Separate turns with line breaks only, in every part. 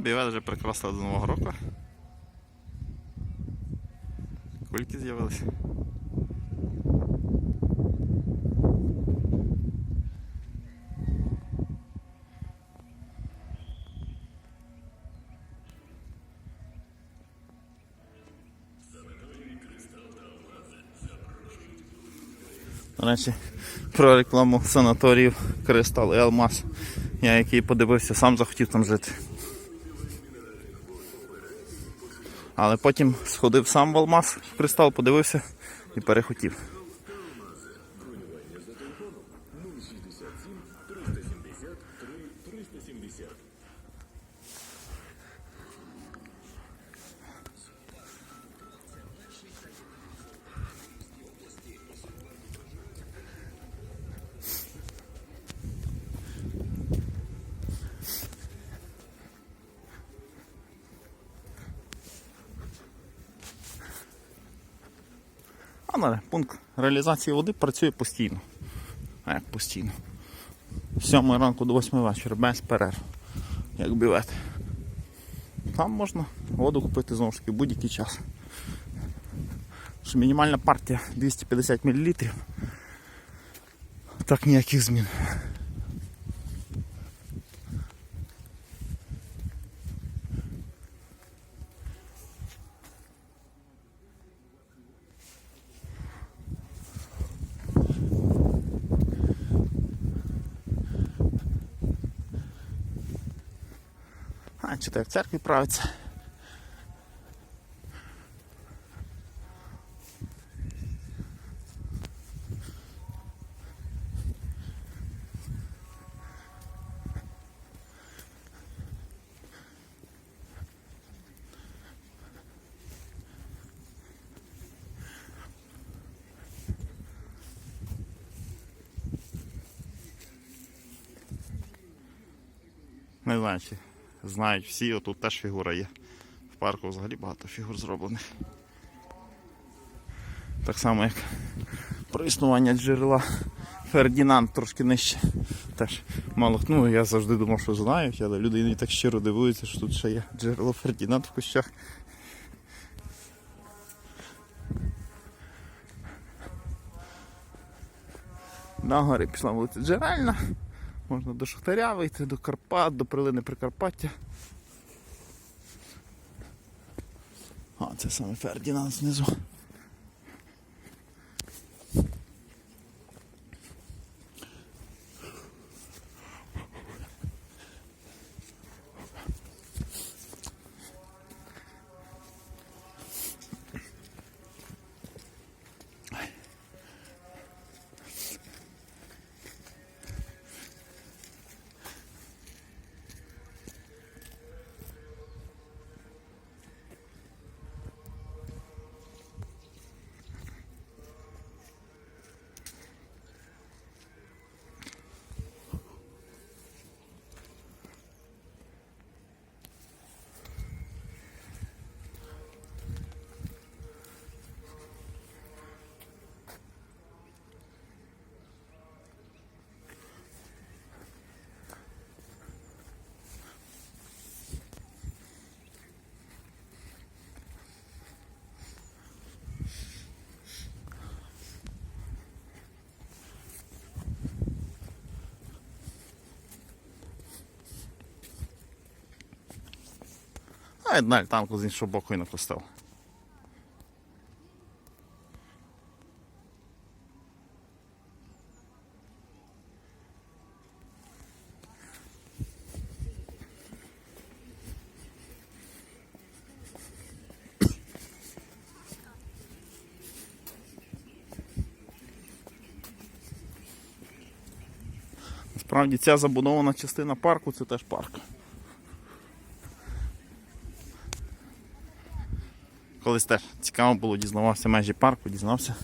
Бівет вже прикрасили до Нового року. Кульки з'явилися. До речі, про рекламу санаторіїв Кристал і Алмаз. Я який подивився, сам захотів там жити. Але потім сходив сам в Алмаз, в Кристал, подивився і перехотів. Але пункт реалізації води працює постійно. А як постійно? З 7 ранку до 8 вечора, без перерв. Як бювет. Там можна воду купити знову ж таки будь-який час. Що мінімальна партія 250 мл. Так ніяких змін. А, чи так в церкві правиться. Не знаю, чи знають всі, отут теж фігура є. В парку взагалі багато фігур зроблених. Так само як про існування джерела Фердінанд трошки нижче. Теж мало ну я завжди думав, що знають, але люди іноді так щиро дивуються, що тут ще є джерело Фердінанд в кущах. На гори пішла вулиця Джерельна. Можна до Шахтаря вийти, до Карпат, до Прилини Прикарпаття. А, це саме Фердінанд знизу. І далі танку з іншого боку і на костел. Насправді ця забудована частина парку це теж парк. Колись теж цікаво було, дізнавався межі парку, дізнався.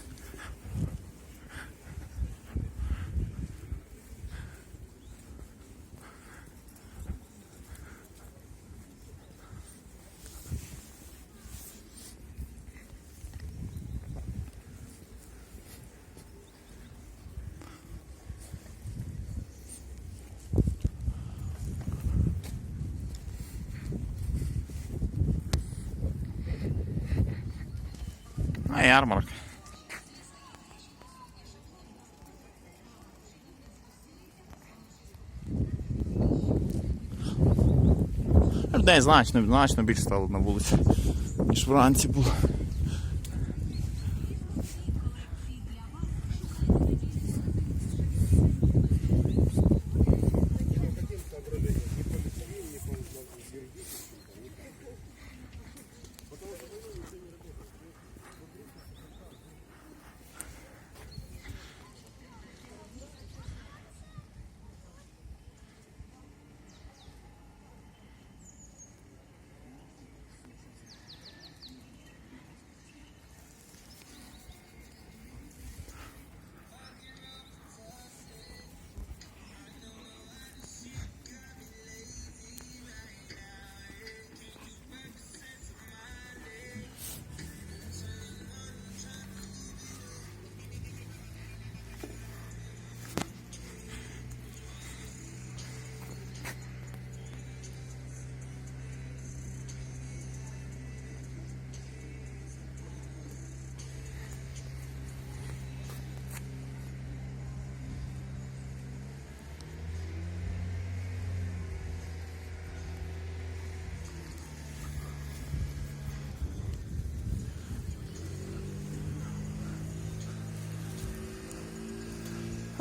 Ярмарок. Людей значно, значно більше стало на вулиці, ніж вранці було.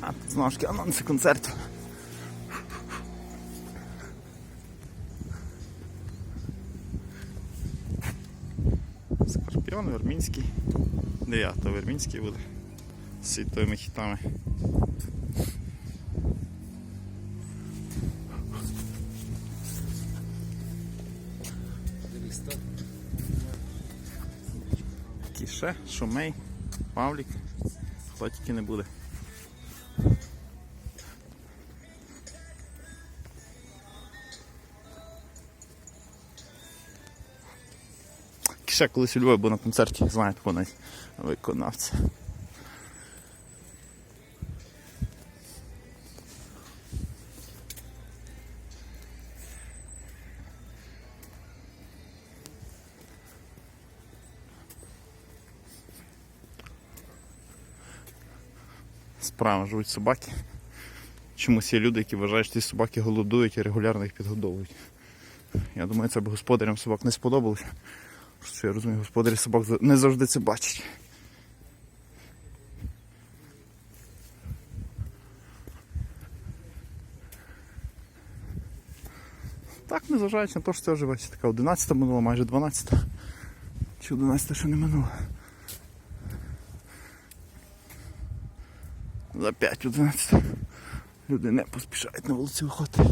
А, тут знову ж таки анонси концерту. Скорпіон Вермінський. 9 Вермінський буде. З світовими хітами. Кіше, Шумей, Павлік. Хто тільки не буде. Ще колись у Львові був на концерті, знаєте, вона виконавця. Справа живуть собаки. Чомусь є люди, які вважають, що ці собаки голодують і регулярно їх підгодовують. Я думаю, це б господарям собак не сподобалось. Просто я розумію, господарі собак не завжди це бачать. Так, незважаючи на те, що це вже бачите, така 11 минула, майже 12. Чи 11 ще не минуло. За 5 11. Люди не поспішають на вулицю виходити.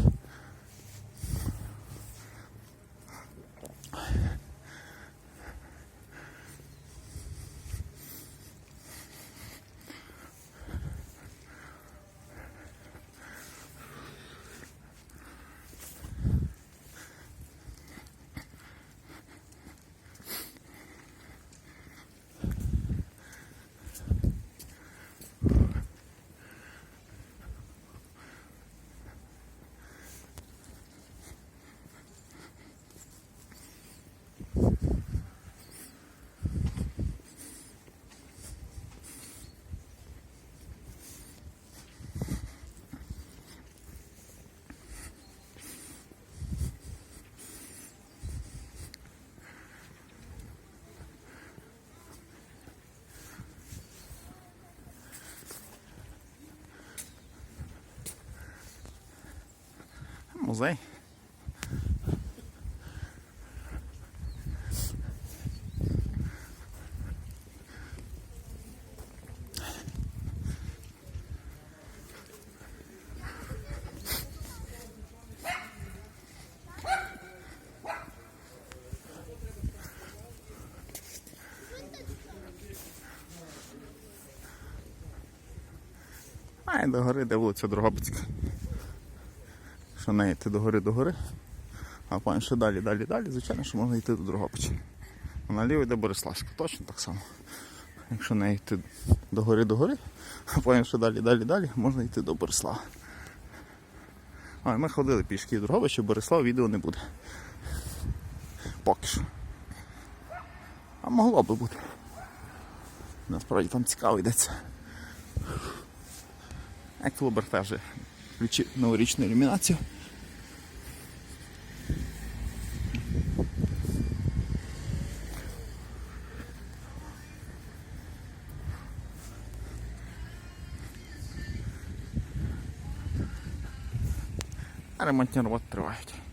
Музей. А і до гори, де вулиця Дрогобицька. Що не йти до гори до гори. А потім ще далі, далі, далі, звичайно, що можна йти до Дрогобича. А наліво йде Бориславська, точно так само. Якщо не йти до гори до гори, а ще далі, далі, далі, можна йти до Борислава. А, ми ходили пішки до Дрогобича, Борислав відео не буде. Поки що. А могло би бути. Насправді там цікаво йдеться. Еквілобер теж включив новорічну ілюмінацію. ale mantiene vuestro baile.